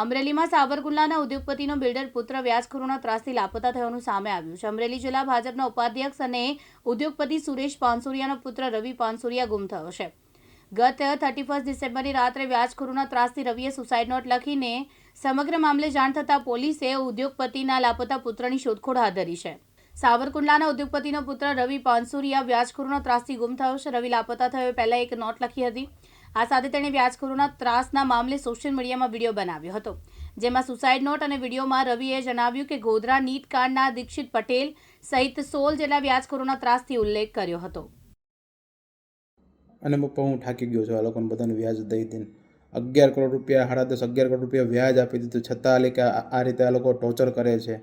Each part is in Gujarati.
અમરેલીમાં સાવરકુંડલાના ઉદ્યોગપતિનો બિલ્ડર પુત્ર વ્યાજખોરોના ત્રાસથી લાપતા થયાનું સામે આવ્યું છે. અમરેલી જિલ્લા ભાજપના ઉપાધ્યક્ષ અને ઉદ્યોગપતિ સુરેશ પાનસુરિયાનો પુત્ર રવિ પાનસુરિયા ગુમ થયો છે. ગત થર્ટી ફર્સ્ટ ડિસેમ્બરની રાત્રે વ્યાજખોરોના ત્રાસથી રવિએ સુસાઇડ નોટ લખીને સમગ્ર મામલે જાણ થતાં પોલીસે ઉદ્યોગપતિના લાપતા પુત્રની શોધખોળ હાથ ધરી છે. સાવરકુંડલાના ઉદ્યોગપતિનો પુત્ર રવિ પાનસુરિયા વ્યાજખોરોના ત્રાસથી ગુમ થયો છે. રવિ લાપતા થયો પહેલાં એક નોટ લખી હતી. આ સાથે તેણે વ્યાજખોરોના ત્રાસના મામલે સોશિયલ મીડિયામાં વીડિયો બનાવ્યો હતો, જેમાં સુસાઇડ નોટ અને વિડીયોમાં રવિએ જણાવ્યું કે ગોધરા નીટ કાંડના દીક્ષિત પટેલ સહિત સોલ જેટલા વ્યાજખોરોના ત્રાસથી ઉલ્લેખ કર્યો હતો. અને પપ્પા હું થાકી ગયો છું, આ લોકોને બધાને વ્યાજ દઈ દઈને. અગિયાર કરોડ રૂપિયા, સાડા દસ, અગિયાર કરોડ રૂપિયા વ્યાજ આપી દીધું. છતાં કે આ રીતે આ લોકો ટોર્ચર કરે છે.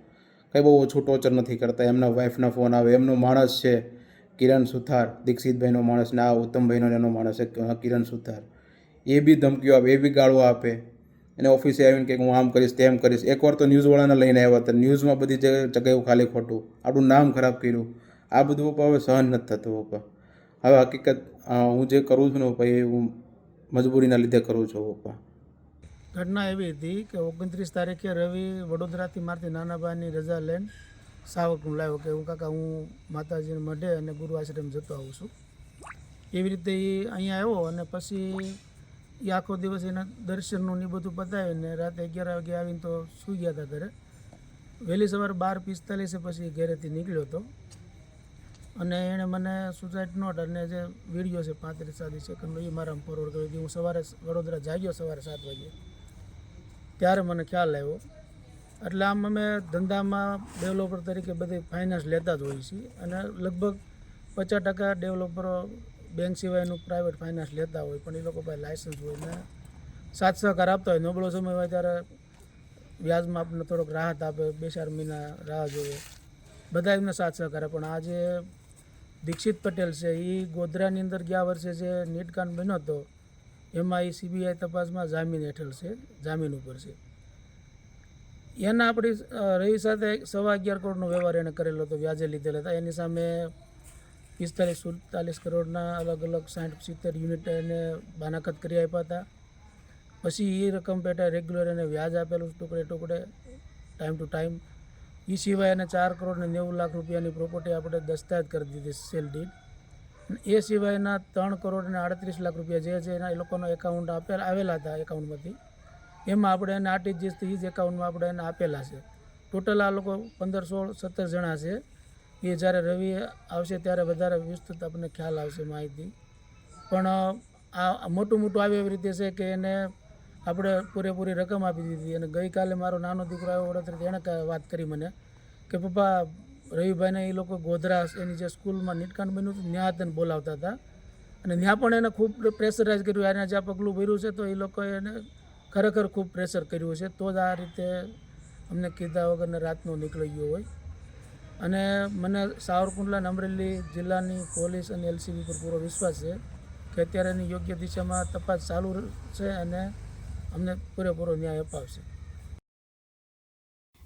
કંઈ બહુ ઓછું ટોર્ચર નથી કરતા. એમના વાઈફના ફોન આવે, એમનો માણસ છે. કિરણ સુથાર, દીક્ષિતભાઈનો માણસ ને આ ઉત્તમભાઈનો એનો માણસ કિરણ સુથાર. એ બી ધમકીઓ આપે, એ બી ગાળો આપે. એને ઓફિસે આવીને કે હું આમ કરીશ, તેમ કરીશ. એકવાર તો ન્યૂઝવાળાને લઈને આવ્યા હતા. ન્યૂઝમાં બધી જગ્યાએ ખાલી ખોટું. આપણું નામ ખરાબ કર્યું. આ બધું પપ્પા હવે સહન નથી થતું, પપ્પા. હવે હકીકત હું જે કરું છું ને પપ્પા, એ હું મજબૂરીના લીધે કરું છું, પપ્પા. ઘટના એવી હતી કે ઓગણત્રીસ તારીખે રવિ વડોદરાથી મારથી નાના ભાઈની રજા લઈને સાવરકુંડ લાવ્યો કે હું કાકા, હું માતાજીને મઢે અને ગુરુ આશ્રમ જતો આવું છું. એવી રીતે એ અહીંયા આવ્યો અને પછી એ આખો દિવસ એના દર્શનનું ને બધું પતાવીને રાતે અગિયાર વાગે આવીને તો સૂઈ ગયા હતા ઘરે. વહેલી સવારે બાર પિસ્તાલીસે પછી ઘરેથી નીકળ્યો હતો. અને એણે મને સુસાઇડ નોટ અને જે વીડિયો છે પાંત્રીસ સાદી સેકન્ડનો એ મારા ફોરવર્ડ કર્યો કે હું સવારે વડોદરા જાગ્યો સવારે સાત વાગે ત્યારે મને ખ્યાલ આવ્યો એટલે આમ અમે ધંધામાં ડેવલપર તરીકે બધી ફાઇનાન્સ લેતા જ હોઈએ છીએ અને લગભગ પચાસ ટકા ડેવલપરો બેંક સિવાયનું પ્રાઇવેટ ફાઇનાન્સ લેતા હોય પણ એ લોકો પાસે લાઇસન્સ હોય ને સાથ સહકાર આપતા હોય. નબળો સમય હોય ત્યારે વ્યાજમાં આપણને થોડોક રાહત આપે, બે ચાર મહિના રાહ જોઈએ બધા એમને સાથ સહકાર પણ આજે દીક્ષિત પટેલ છે એ ગોધરાની અંદર ગયા વર્ષે જે નીટકાંડ બન્યો હતો, એમાં એ સીબીઆઈ તપાસમાં જામીન હેઠળ છે, જામીન ઉપર છે. એના આપણી રહી સાથે સવા અગિયાર કરોડનો વ્યવહાર એણે કરેલો હતો, વ્યાજે લીધેલા હતા. એની સામે પિસ્તાલીસ, સુડતાલીસ કરોડના અલગ અલગ સાઠ, સિત્તેર યુનિટ એને બાનાખત કરી આપ્યા હતા. પછી એ રકમ પેટા રેગ્યુલર એને વ્યાજ આપેલું, ટુકડે ટુકડે, ટાઈમ ટુ ટાઈમ. એ સિવાય એને ચાર કરોડ ને નેવું લાખ રૂપિયાની પ્રોપર્ટી આપણે દસ્તાવેજ કરી દીધી સેલ ડીડ. એ સિવાયના ત્રણ કરોડ ને આડત્રીસ લાખ રૂપિયા જે છે એના, એ લોકોનો એકાઉન્ટ આપેલા, આવેલા હતા એકાઉન્ટમાંથી એમાં આપણે એને આરટીજીએસથી એ જ એકાઉન્ટમાં આપણે એને આપેલા છે. ટોટલ આ લોકો પંદર, સોળ, સત્તર જણા છે. એ જ્યારે રવિ આવશે ત્યારે વધારે વિસ્તૃત આપણને ખ્યાલ આવશે માહિતી. પણ આ મોટું મોટું આવે એવી રીતે છે કે એને આપણે પૂરેપૂરી રકમ આપી દીધી. અને ગઈકાલે મારો નાનો દીકરો આવ્યો વડોદરાથી એણે વાત કરી મને કે, પપ્પા, રવિભાઈને એ લોકો ગોધરા એની જે સ્કૂલમાં નીટકાંડ બન્યું હતું, ત્યાં તેને બોલાવતા હતા. અને ત્યાં પણ એને ખૂબ પ્રેશરાઇઝ કર્યું. એને જ્યાં પગલું ભર્યું છે, તો એ લોકો એને ખરેખર ખૂબ પ્રેશર કર્યું છે તો જ આ રીતે અમને કીધા વગરને રાતનો નીકળી ગયો હોય. અને મને સાવરકુંડલા અમરેલી જિલ્લાની પોલીસ અને એલસીબી પર પૂરો વિશ્વાસ છે કે અત્યારે એની યોગ્ય દિશામાં તપાસ ચાલુ છે અને અમને પૂરેપૂરો ન્યાય અપાવશે.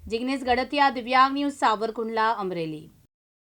જિગ્નેશ ગડતિયા દિવ્યાંગ ન્યૂઝ, સાવરકુંડલા, અમરેલી.